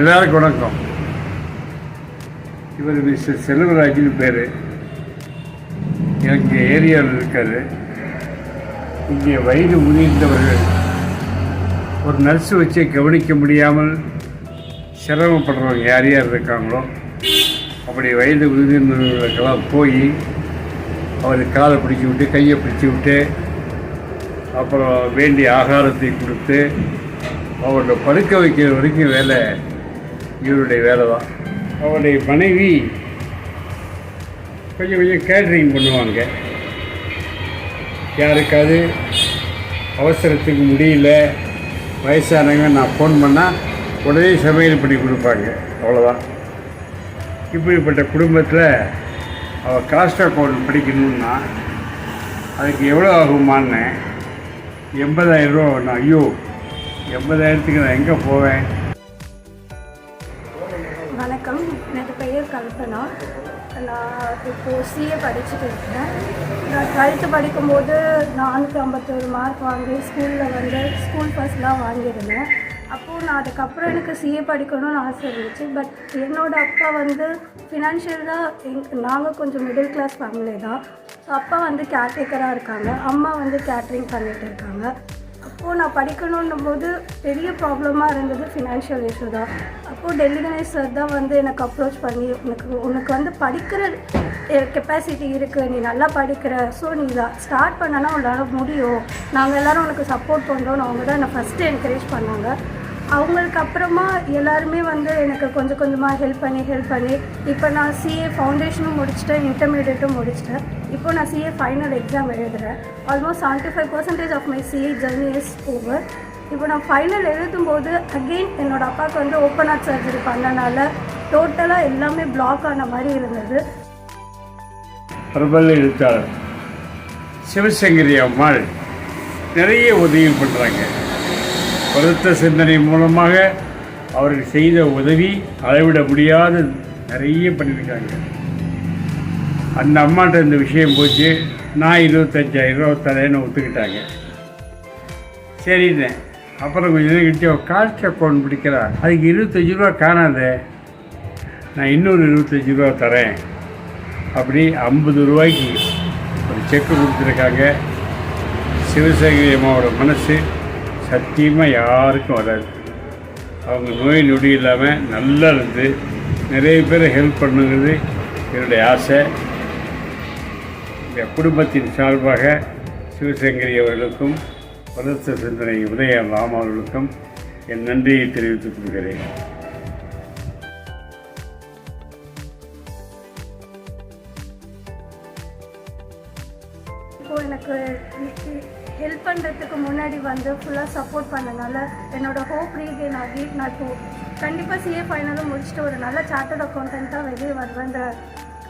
எல்லாருக்கும் வணக்கம். இவர் மிஸ்டர் செல்வராஜின் பேர். எனக்கு ஏரியாவில் இருக்கார். இங்கே வயது முதிர்ந்தவர்கள். ஒரு நர்ஸு வச்சு கவனிக்க முடியாமல் சிரமப்படுறவங்க யார் யார் இருக்காங்களோ அப்படி வயது முதிர்ந்தவர்களுக்கெல்லாம் போய் அவர் காலை பிடிச்சி விட்டு கையை பிடிச்சி விட்டு அப்புறம் வேண்டிய ஆகாரத்தை கொடுத்து அவரோட படுக்க வைக்கிற வரைக்கும் வேலை இவருடைய வேலை தான் அவருடைய மனைவி கொஞ்சம் கொஞ்சம் கேட்ரிங் பண்ணுவாங்க. யாருக்காவது அவசரத்துக்கு முடியல. வயசானவங்க நான் ஃபோன் பண்ணால் உடனே சமையல் பண்ணி கொடுப்பாங்க. அவ்வளோதான் இப்படிப்பட்ட குடும்பத்தில் அவள் காஸ்ட் அக்கௌண்ட் படிக்கணுன்னா அதுக்கு எவ்வளோ ஆகுமான்னு? எண்பதாயிரம் ரூபா நான் ஐயோ எண்பதாயிரத்துக்கு நான் எங்கே போவேன்? வணக்கம். எனது பெயர் கல்பனா. நான் இப்போது சிஏ படிச்சுட்டு இருக்கேன். நான் டுவெல்த்து படிக்கும்போது நானூற்றி ஐம்பத்தோரு மார்க் வாங்கி ஸ்கூலில் வந்து ஸ்கூல் ஃபஸ்ட்லாம் வாங்கியிருந்தேன். அப்போது நான் அதுக்கப்புறம் எனக்கு சிஏ படிக்கணும்னு ஆசை இருந்துச்சு. பட் என்னோட அப்பா வந்து ஃபினான்ஷியலாக எங் நாங்கள் கொஞ்சம் மிடில் கிளாஸ் ஃபேமிலி தான். ஸோ அப்பா வந்து கேர்டேக்கராக இருக்காங்க. அம்மா வந்து கேட்ரிங் பண்ணிகிட்டு இருக்காங்க. அப்போது நான் படிக்கணுன்னும் போது பெரிய ப்ராப்ளமாக இருந்தது ஃபினான்ஷியல் இஷ்யூ தான். அப்போது டெல்லி கணேஷ் சார் தான் வந்து எனக்கு அப்ரோச் பண்ணி உனக்கு உனக்கு வந்து படிக்கிற கெப்பாசிட்டி இருக்குது நீ நல்லா படிக்கிற. ஸோ நீ தான் ஸ்டார்ட் பண்ணனா உன்னால் முடியும். நாங்கள் எல்லோரும் உனக்கு சப்போர்ட் பண்ணுறோன்னு அவங்க தான் என்னை ஃபஸ்ட்டு என்கரேஜ் பண்ணாங்க. அவங்களுக்கு அப்புறமா எல்லாருமே வந்து எனக்கு கொஞ்சம் கொஞ்சமாக ஹெல்ப் பண்ணி ஹெல்ப் பண்ணி. இப்போ நான் சிஏ ஃபவுண்டேஷனும் முடிச்சிட்டேன் இன்டர்மீடியட்டும் முடிச்சிட்டேன். இப்போ நான் சிஏ ஃபைனல் எக்ஸாம் எழுதுகிறேன் almost seventy five percentage of my CA journey is over இப்போ நான் ஃபைனல் எழுதும்போது அகெயின் என்னோட அப்பாவுக்கு வந்து ஓப்பன் ஹார்ட் சர்ஜரி பண்ணனால டோட்டலாக எல்லாமே பிளாக் ஆன மாதிரி இருந்தது. பிரபல எழுத்தாளர் சிவசங்கரி அம்மாள் நிறைய உதவி பண்ணுறாங்க பருத்த சிந்தனை மூலமாக அவர்கள் செய்த உதவி அளவிட முடியாத நிறைய பண்ணியிருக்காங்க. அந்த அம்மாட்ட இந்த விஷயம் போச்சு. நான் இருபத்தஞ்சாயிரம் ரூபா தரேன்னு ஒத்துக்கிட்டாங்க. சரிண்ணே. அப்புறம் கொஞ்சம் நேரம் கிட்டே காஸ்ட் அக்கௌண்ட் பிடிக்கிறா. அதுக்கு இருபத்தஞ்சி ரூபா காணாதே. நான் இன்னொரு இருபத்தஞ்சி ரூபா தரேன். அப்படி ஐம்பது ரூபாய்க்கு ஒரு செக்கு கொடுத்துருக்காங்க. சிவசேகரி அம்மாவோட மனசு சத்தியமாக யாருக்கும் வராது. அவங்க நோய் நொடி இல்லாமல் நல்லா இருந்து நிறைய பேரை ஹெல்ப் பண்ணுங்கிறது என்னுடைய ஆசை. இந்த குடும்பத்தின் சார்பாக சிவசங்கரி அவர்களுக்கும் பதத்த சிந்தனை உதய ராம் அவர்களுக்கும் என் நன்றியை தெரிவித்துக் கொள்கிறேன். இப்போ எனக்கு ஹெல்ப் பண்ணுறதுக்கு முன்னாடி வந்து ஃபுல்லாக சப்போர்ட் பண்ணனால என்னோடய ஹோப் ரீகெயின் ஆகி நான் இப்போ கண்டிப்பாக சிஏ ஃபைனலும் முடிச்சுட்டு ஒரு நல்ல சார்ட்டர்ட் அக்கௌண்டண்ட்டாக வெளியே வருவேன்ற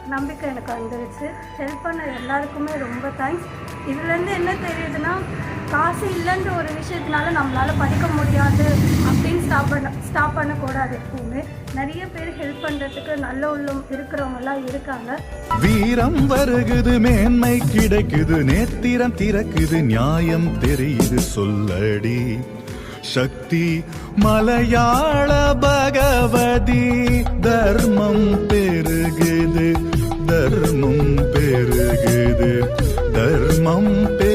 நம்பிக்கை எனக்கு வந்துருச்சு. ஹெல்ப் பண்ண எல்லாருக்குமே ரொம்ப தேங்க்ஸ் இதுலேருந்து என்ன தெரியுதுன்னா காசு இல்லைன்ற ஒரு விஷயத்தினால நம்மளால் படிக்க முடியாது அப்படின்னு ஸ்டாப் பண்ண ஸ்டாப் பண்ணக்கூடாது எப்பவுமே. நிறைய பேர் ஹெல்ப் பண்ணுறதுக்கு நல்ல உள்ளம் இருக்கிறவங்கலாம் இருக்காங்க. வீரம் வருகுது மேன்மை கிடைக்குது நேத்திரம் திறக்குது நியாயம் தெரியுது சொல்லடி. சக்தி மலையாள பகவதி தர்மம் பெருகுது தர்மம் பெருகுது தர்மம் பெரு